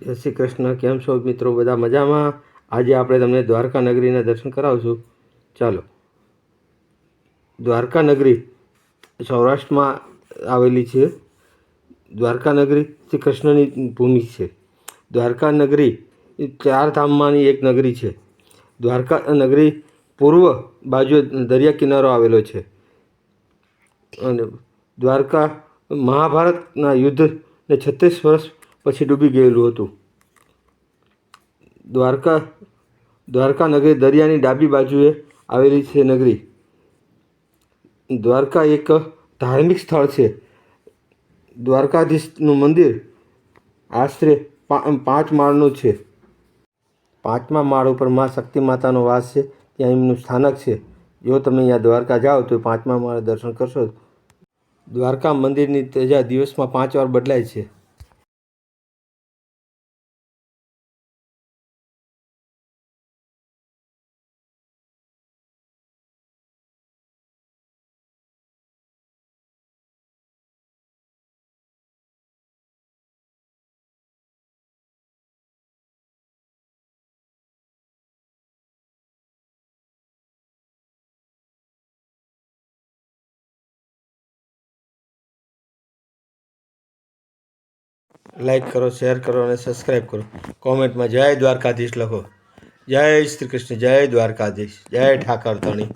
શ્રી કૃષ્ણ, કેમ છો મિત્રો? બધા મજામાં? આજે આપણે તમને દ્વારકા નગરીના દર્શન કરાવશું. ચાલો. દ્વારકા નગરી સૌરાષ્ટ્રમાં આવેલી છે. દ્વારકા નગરી શ્રી કૃષ્ણની ભૂમિ છે. દ્વારકા નગરી ચાર ધામમાંની એક નગરી છે. દ્વારકા નગરી પૂર્વ બાજુ દરિયા કિનારો આવેલો છે. અને દ્વારકા મહાભારતના યુદ્ધને છત્રીસ વર્ષ પછી ડૂબી ગયેલું હતું. દ્વારકા દ્વારકા નગરી દરિયાની ડાબી બાજુએ આવેલી છે નગરી. દ્વારકા એક ધાર્મિક સ્થળ છે. દ્વારકાધીશનું મંદિર આશરે પાંચ માળનું છે. પાંચમા માળ ઉપર મા શક્તિ માતાનો વાસ છે. ત્યાં એમનું સ્થાનક છે. જો તમે અહીંયા દ્વારકા જાઓ તો પાંચમા માળે દર્શન કરશો. દ્વારકા મંદિરની તેજા દિવસમાં પાંચ વાર બદલાય છે. લાઈક કરો, શેર કરો અને સબસ્ક્રાઈબ કરો. કોમેન્ટમાં જય દ્વારકાધીશ લખો. જય શ્રી કૃષ્ણ, જય દ્વારકાધીશ. જય ઠાકર ધણી.